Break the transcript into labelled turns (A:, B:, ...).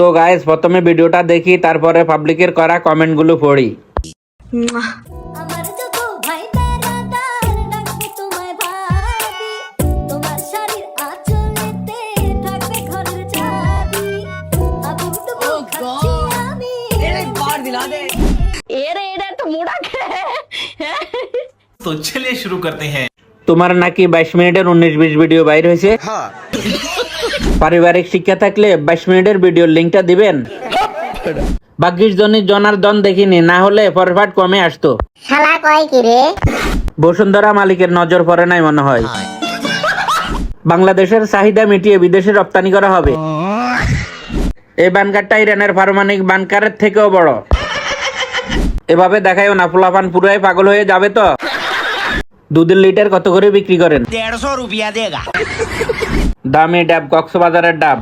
A: তো গাইস প্রথমে ভিডিওটা দেখি তারপরে পাবলিকের করা কমেন্টগুলো পড়ি।
B: तो चलिए शुरू करते हैं।
A: तुम्हारा ना कि बाईस मिनट और उन्नीस बीस वीडियो बाहर हुई পারিবারিক শিক্ষা থাকলে বাইশ মিনিটের ভিডিও লিঙ্কটা দিবেন। ভাগ্যিস জনির জনার দন দেখিনি না হলে ফরফাট কমে আসতো।
C: শালা কয় কি রে?
A: বসুন্ধরা মালিকের নজর পড়ে নাই মনে হয়। বাংলাদেশের চাহিদা মিটিয়ে বিদেশে রপ্তানি করা হবে। এই বানকারটা ইরানের পারমাণবিক বানকারের থেকেও বড়। এভাবে দেখায়ও না ফুলাফান পুরাই পাগল হয়ে যাবে তো। দুধের লিটার কত করে বিক্রি করেন?
D: দেড়শো রুপিয়া দেগা।
A: দামি ডাব কক্সবাজারের ডাব।